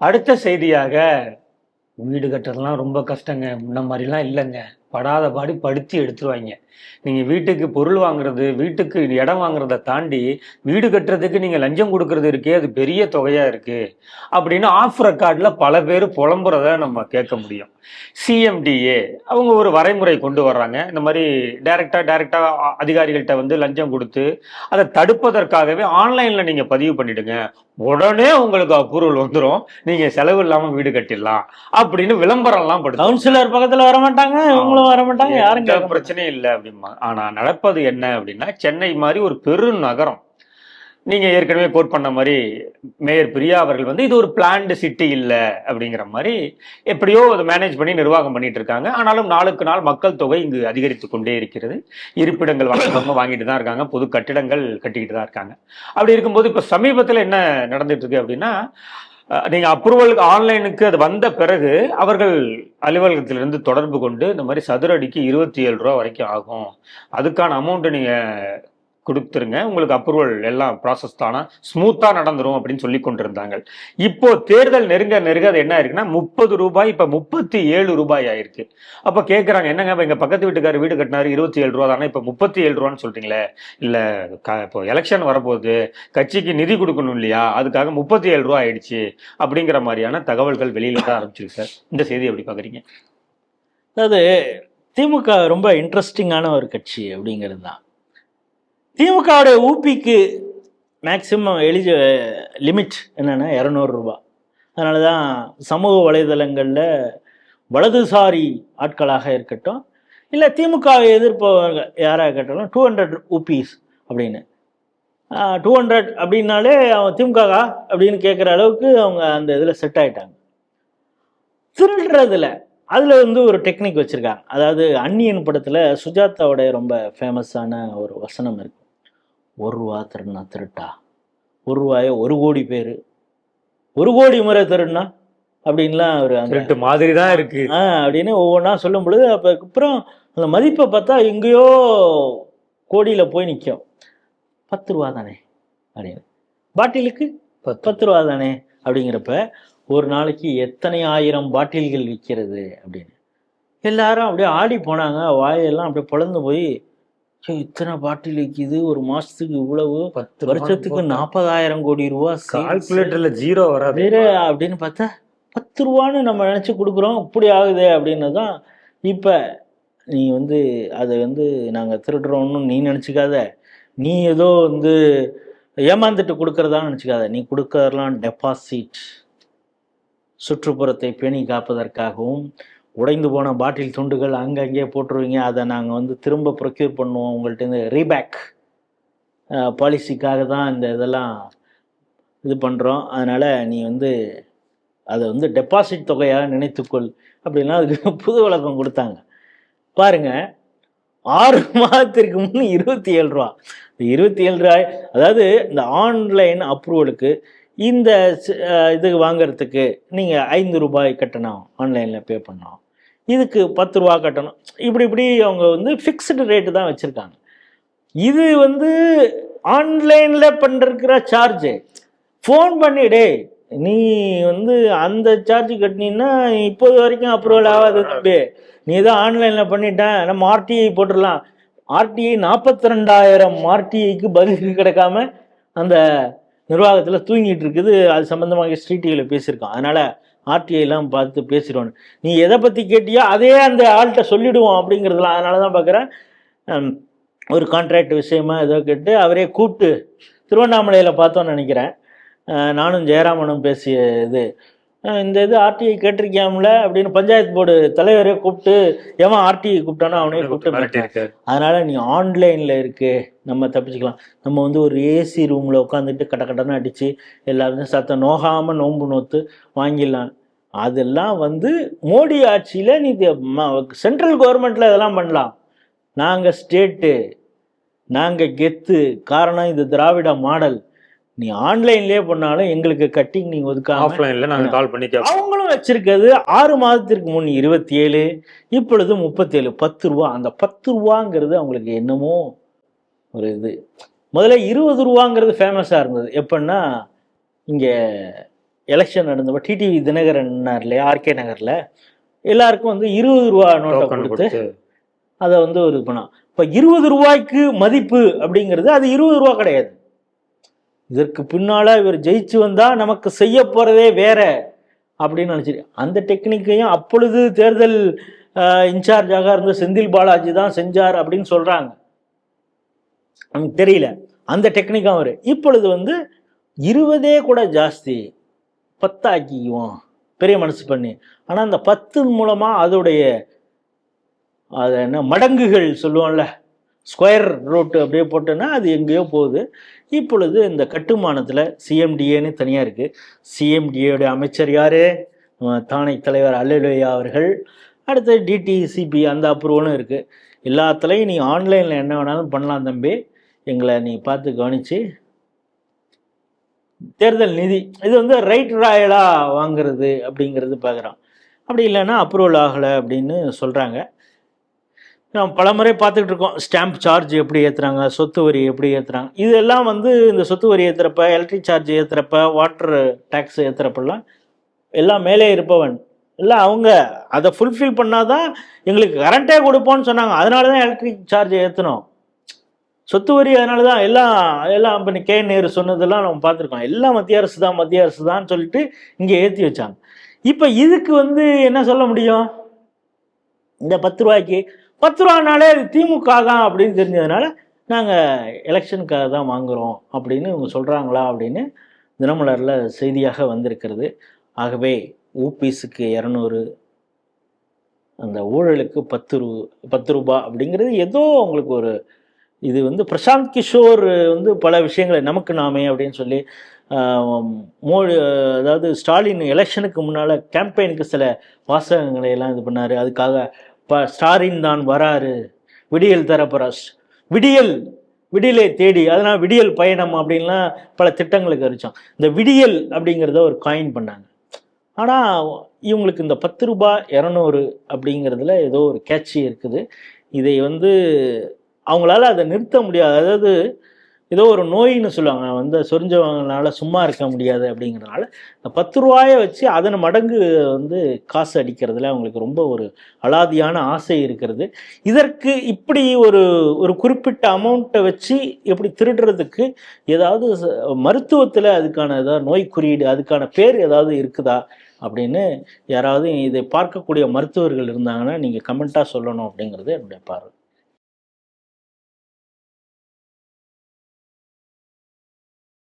அடுத்த செய்தியாக வீடு கட்டுறதுலாம் ரொம்ப கஷ்டங்க. முன்ன மாதிரிலாம் இல்லைங்க. படாத பாடி படுத்தி எடுத்துருவாங்க நீங்கள் வீட்டுக்கு பொருள் வாங்குறது வீட்டுக்கு இடம் வாங்குறத தாண்டி வீடு கட்டுறதுக்கு நீங்கள் லஞ்சம் கொடுக்கறது இருக்கே அது பெரிய தொகையாக இருக்குது அப்படின்னு ஆஃப் ரெக்கார்டில் பல பேர் புலம்புறத நம்ம கேட்க முடியும். சிஎம்டிஏ அவங்க ஒரு வரைமுறை கொண்டு வர்றாங்க. இந்த மாதிரி டைரெக்டாக டைரெக்டாக அதிகாரிகள்கிட்ட வந்து லஞ்சம் கொடுத்து அதை தடுப்பதற்காகவே ஆன்லைனில் நீங்கள் பதிவு பண்ணிடுங்க. உடனே உங்களுக்கு அப்ரூவல் வந்துடும் நீங்கள் செலவு இல்லாமல் வீடு கட்டிடலாம். அப்படின்னு விளம்பரம்லாம் படுத்து கவுன்சிலர் பக்கத்துல வர மாட்டாங்க இவங்களும் வர மாட்டாங்க யாரும். பிரச்சனையும் இல்லை அப்படிமா ஆனா நடப்பது என்ன அப்படின்னா சென்னை மாதிரி ஒரு பெருநகரம் நீங்க ஏற்கனவே கோட் பண்ண மாதிரி மேயர் பிரியா அவர்கள் வந்து இது ஒரு பிளான்டு சிட்டி இல்லை அப்படிங்கிற மாதிரி எப்படியோ அதை மேனேஜ் பண்ணி நிர்வாகம் பண்ணிட்டு இருக்காங்க. ஆனாலும் நாளுக்கு நாள் மக்கள் தொகை இங்கு அதிகரித்து கொண்டே இருக்கிறது. இருப்பிடங்கள் வாங்குறவங்க வாங்கிட்டு தான் இருக்காங்க பொது கட்டிடங்கள் கட்டிக்கிட்டு தான் இருக்காங்க. அப்படி இருக்கும்போது இப்போ சமீபத்தில் என்ன நடந்துட்டு இருக்கு அப்படின்னா நீங்கள் அப்ரூவல் ஆன்லைனுக்கு அது வந்த பிறகு அவர்கள் அலுவலகத்திலிருந்து தொடர்பு கொண்டு இந்த மாதிரி சதுர அடிக்கு இருபத்தி ஏழு ரூபா வரைக்கும் ஆகும். அதுக்கான அமௌண்ட்டை நீங்கள் கொடுத்துருங்க. உங்களுக்கு அப்ரூவல் எல்லாம் ப்ராசஸ் தானா ஸ்மூத்தாக நடந்துரும் அப்படின்னு சொல்லி கொண்டிருந்தாங்க. இப்போ தேர்தல் நெருங்க நெருங்க அது என்ன ஆயிருக்குன்னா முப்பது ரூபாய் இப்போ முப்பத்தி ஏழு ரூபாய் ஆயிருக்கு. அப்போ கேட்குறாங்க என்னங்க இப்போ எங்கள் பக்கத்து வீட்டுக்காரர் வீடு கட்டினாரு இருபத்தி ஏழு ரூபா தானே இப்போ முப்பத்தி ஏழு ரூபான்னு சொல்கிறீங்களே இல்லை க- இப்போ எலெக்ஷன் வரப்போகுது கட்சிக்கு நிதி கொடுக்கணும் இல்லையா? அதுக்காக முப்பத்தி ஏழு ரூபா ஆயிடுச்சு அப்படிங்கிற மாதிரியான தகவல்கள் வெளியில தான் ஆரம்பிச்சிருக்கு சார். இந்த செய்தி எப்படி பார்க்குறீங்க அதாவது திமுக ரொம்ப இன்ட்ரெஸ்டிங்கான ஒரு கட்சி அப்படிங்கிறது தான். திமுகவுடைய ஊபிக்கு மேக்சிமம் எலிஜ லிமிட் என்னென்னா இரநூறுபா அதனால தான் சமூக வலைதளங்களில் வலதுசாரி ஆட்களாக இருக்கட்டும் இல்லை திமுகவை எதிர்ப்பவங்க யாராக இருக்கட்டும் டூ ஹண்ட்ரட் ஊபீஸ் அப்படின்னு. டூ ஹண்ட்ரட் அப்படின்னாலே அவன் திமுக அப்படின்னு கேட்குற அளவுக்கு அவங்க அந்த இதில் செட் ஆகிட்டாங்க திருடுறதுல அதில் வந்து ஒரு டெக்னிக் வச்சுருக்காங்க. அதாவது அந்நியன் படத்தில் சுஜாதாவோடைய ரொம்ப ஃபேமஸான ஒரு வசனம் இருக்குது ஒரு ரூபா திருடுனா திருட்டா. ஒரு ரூபாய ஒரு கோடி பேர். ஒரு கோடி முறை திருடுனா அப்படின்லாம் ஒரு அந்த திருட்டு மாதிரி தான் இருக்கு. ஆ அப்படின்னு ஒவ்வொன்றா சொல்லும் பொழுது அப்போ அப்புறம் அந்த மதிப்பை பார்த்தா எங்கேயோ கோடியில் போய் நிற்கும் பத்து ரூபா தானே அப்படின்னு. பாட்டிலுக்கு பத்து. ரூபா தானே அப்படிங்கிறப்ப ஒரு நாளைக்கு எத்தனை ஆயிரம் பாட்டில்கள் விற்கிறது அப்படின்னு. எல்லாரும் அப்படியே ஆடி போனாங்க. வாயெல்லாம் அப்படியே பொழந்து போய் "ச்சே, இத்தனை பாட்டில் விற்கிது ஒரு மாசத்துக்கு இவ்வளவு? பத்து வருஷத்துக்கு நாற்பதாயிரம் கோடி ரூபா. கால்குலேட்டர்ல ஜீரோ வராது. வேற அப்படின்னு பார்த்தா பத்து ரூபான்னு நம்ம நினச்சி கொடுக்குறோம் இப்படி ஆகுது அப்படின்னு தான் இப்போ நீ வந்து அதை வந்து நாங்கள் திருடுறோம்னு நீ நினச்சிக்காத. நீ ஏதோ வந்து ஏமாந்துட்டு கொடுக்கறதா நினச்சிக்காத. நீ கொடுக்கறதெல்லாம் டெபாசிட் சுற்றுப்புறத்தை பேணி காப்பதற்காகவும் உடைந்து போன பாட்டில் துண்டுகள் அங்கங்கே போட்டுருவீங்க. அதை நாங்கள் வந்து திரும்ப ப்ரொக்யூர் பண்ணுவோம். உங்கள்கிட்ட ரீபேக் பாலிசிக்காக தான் இந்த இதெல்லாம் இது பண்ணுறோம் அதனால் நீ வந்து அதை வந்து டெபாசிட் தொகையாக நினைத்துக்கொள் அப்படின்னா அதுக்கு புது விளக்கம் கொடுத்தாங்க. பாருங்க ஆறு மாதத்திற்கு முன் இருபத்தி ஏழு ரூபா. இருபத்தி ஏழு ரூபாய் அதாவது இந்த ஆன்லைன் அப்ரூவலுக்கு இந்த இது வாங்கிறதுக்கு நீங்கள் ஐந்து ரூபாய் கட்டணும் ஆன்லைனில் பே பண்ணணும். இதுக்கு பத்து ரூபா கட்டணும். இப்படி இப்படி அவங்க வந்து ஃபிக்ஸ்டு ரேட்டு தான் வச்சுருக்காங்க. இது வந்து ஆன்லைனில் பண்ணிருக்கிற சார்ஜு ஃபோன் பண்ணி டேய் நீ வந்து அந்த சார்ஜ் கட்டினீன்னா இப்போது வரைக்கும் அப்ரூவல் ஆகாது. தம்பி நீ தான் ஆன்லைனில் பண்ணிட்டேன் நம்ம ஆர்டிஐ போட்டுடலாம். ஆர்டிஐ நாற்பத்தி ரெண்டாயிரம் ஆர்டிஐக்கு பதில் கிடைக்காம அந்த நிர்வாகத்தில் தூங்கிட்டு இருக்குது. அது சம்மந்தமாக ஸ்ட்ரீட்டியில் பேசியிருக்கான் அதனால் ஆர்டிஐலாம் பார்த்து பேசிடுவோம் நீ எதை பற்றி கேட்டியோ அதே அந்த ஆள்கிட்ட சொல்லிடுவோம் அப்படிங்கிறதுலாம் அதனால தான் பார்க்குறேன் ஒரு கான்ட்ராக்ட் விஷயமா ஏதோ கேட்டு அவரே கூப்பிட்டு திருவண்ணாமலையில் பார்த்தோன்னு நினைக்கிறேன். நானும் ஜெயராமனும் பேசிய இது. இந்த இது ஆர்டிஐ கேட்டிருக்கியாம்ல அப்படின்னு பஞ்சாயத்து போர்டு தலைவரே கூப்பிட்டு எவன் ஆர்டிஐ கூப்பிட்டானோ அவனே கூப்பிட்டு. அதனால நீ ஆன்லைனில் இருக்கு நம்ம தப்பிச்சுக்கலாம். நம்ம வந்து ஒரு ஏசி ரூமில் உட்காந்துட்டு கட்ட கட்டன்னு அடித்து எல்லாருமே சத்தம் நோகாமல் நோன்பு நோத்து வாங்கிடலாம். அதெல்லாம் வந்து மோடி ஆட்சியில் நீ சென்ட்ரல் கவர்மெண்ட்டில் இதெல்லாம் பண்ணலாம். நாங்கள் ஸ்டேட்டு நாங்கள் கெத்து காரணம் இது திராவிட மாடல். நீ ஆன்லைன்லேயே பண்ணாலும் எங்களுக்கு கட்டிங் நீங்கள் ஒதுக்காம ஆஃப்லைன்ல நாங்க கால் பண்ணி கேட்போம் அவங்களும் வச்சிருக்கிறது ஆறு மாதத்திற்கு முன் இருபத்தி ஏழு இப்பொழுது முப்பத்தேழு. பத்து ரூபா. அந்த பத்து ரூபாங்கிறது அவங்களுக்கு என்னமோ ஒரு இது. முதல்ல இருபது ரூபாங்கிறது ஃபேமஸாக இருந்தது. எப்படின்னா இங்கே எலெக்ஷன் நடந்தப்போ டிடிவி தினகரன்னார் இல்லையா ஆர்கே நகரில் எல்லாருக்கும் வந்து இருபது ரூபா நோட்டை கொடுத்து அதை வந்து ஒரு பண்ணோம் இப்போ இருபது ரூபாய்க்கு மதிப்பு அப்படிங்கிறது அது இருபது ரூபா கிடையாது. இதற்கு பின்னால் இவர் ஜெயிச்சு வந்தால் நமக்கு செய்ய போகிறதே வேற அப்படின்னு நினச்சிரு. அந்த டெக்னிக்கையும் அப்பொழுது தேர்தல் இன்சார்ஜாக இருந்த செந்தில் பாலாஜி தான் செஞ்சார் அப்படின்னு சொல்கிறாங்க நமக்கு தெரியல. அந்த டெக்னிக்கும் அவர். இப்பொழுது வந்து இருபதே கூட ஜாஸ்தி. பத்தாக்கிக்குவோம். பெரிய மனசு பண்ணி. ஆனால் அந்த பத்து மூலமாக அதோடைய அது என்ன மடங்குகள் சொல்லுவோம்ல ஸ்கொயர் ரூட் அப்படியே போட்டோன்னா அது எங்கேயோ போகுது. இப்பொழுது இந்த கட்டுமானத்தில் சிஎம்டிஏன்னு தனியாக இருக்குது சிஎம்டிஏடைய அமைச்சர் யார்? தானை தலைவர் அல்லலுயா அவர்கள். அடுத்து டிடிசிபி அந்த அப்ரூவலும் இருக்குது எல்லாத்துலேயும் நீ ஆன்லைனில் என்ன வேணாலும் பண்ணலாம் தம்பி. எங்களை நீ பார்த்து கவனித்து தேர்தல் நிதி இது வந்து ரைட் ராயலாக வாங்குறது அப்படிங்கிறது பார்க்குறோம் அப்படி இல்லைன்னா அப்ரூவல் ஆகலை அப்படின்னு சொல்கிறாங்க நம்ம பலமுறை பார்த்துக்கிட்டு இருக்கோம். ஸ்டாம்ப் சார்ஜ் எப்படி ஏற்றுறாங்க சொத்து வரி எப்படி ஏற்றுறாங்க இதெல்லாம் வந்து இந்த சொத்து வரி ஏற்றுறப்ப எலக்ட்ரிக் சார்ஜ் ஏற்றுறப்ப வாட்டர் டேக்ஸ் ஏற்றுறப்பெல்லாம் எல்லாம் மேலே இருப்பவன். இல்லை அவங்க அதை ஃபுல்ஃபில் பண்ணாதான் எங்களுக்கு கரண்ட்டே கொடுப்போம்னு சொன்னாங்க. அதனால தான் எலக்ட்ரிக் சார்ஜ் ஏற்றணும் சொத்து வரி அதனால தான் எல்லாம் எல்லாம் இப்போ கே நேரு சொன்னதெல்லாம் நம்ம பார்த்துருக்கோம். எல்லாம் மத்திய அரசு தான் மத்திய அரசு தான் சொல்லிட்டு இங்கே ஏற்றி வச்சாங்க. இப்போ இதுக்கு வந்து என்ன சொல்ல முடியும்? இந்த பத்து ரூபாய்க்கு பத்து ரூபானாலே அது திமுக தான் அப்படின்னு தெரிஞ்சதுனால நாங்கள் எலெக்ஷனுக்காக தான் வாங்குகிறோம் அப்படின்னு இவங்க சொல்கிறாங்களா அப்படின்னு தினமலரில் செய்தியாக வந்திருக்கிறது. ஆகவே ஊபிஸுக்கு இரநூறு அந்த ஊழலுக்கு பத்து ரூ பத்து ரூபாய் அப்படிங்கிறது ஏதோ உங்களுக்கு ஒரு இது வந்து பிரசாந்த் கிஷோர் வந்து பல விஷயங்களை நமக்கு நாமே அப்படின்னு சொல்லி மோ அதாவது ஸ்டாலின் எலெக்ஷனுக்கு முன்னால் கேம்பெயினுக்கு சில வாசகங்களை எல்லாம் இது பண்ணார். அதுக்காக ப ஸ்டாரின் தான் வராரு. விடியல் தரப்போறார் விடியல் விடியலை தேடி அதனால் விடியல் பயணம் அப்படின்லாம் பல திட்டங்களுக்கு அறிச்சோம் இந்த விடியல் அப்படிங்கிறத ஒரு காயின் பண்ணாங்க. ஆனால் இவங்களுக்கு இந்த பத்து ரூபாய் இரநூறு அப்படிங்கிறதுல ஏதோ ஒரு கேட்சி இருக்குது. இதை வந்து அவங்களால அதை நிறுத்த முடியாது. அதாவது ஏதோ ஒரு நோயின்னு சொல்லுவாங்க. வந்து சொரிஞ்சவங்களால சும்மா இருக்க முடியாது அப்படிங்கிறதுனால இந்த பத்து ரூபாயை வச்சு அதன் மடங்கு வந்து காசு அடிக்கிறதுல அவங்களுக்கு ரொம்ப ஒரு அலாதியான ஆசை இருக்கிறது. இதற்கு இப்படி ஒரு ஒரு குறிப்பிட்ட அமௌண்ட்டை வச்சு எப்படி திருடுறதுக்கு ஏதாவது மருத்துவத்தில் அதுக்கான ஏதாவது நோய் குறியீடு அதுக்கான பேர் ஏதாவது இருக்குதா அப்படின்னு யாராவது இதை பார்க்கக்கூடிய மருத்துவர்கள் இருந்தாங்கன்னா நீங்கள் கமெண்ட்டாக சொல்லணும் அப்படிங்கிறது என்னுடைய பார்வை.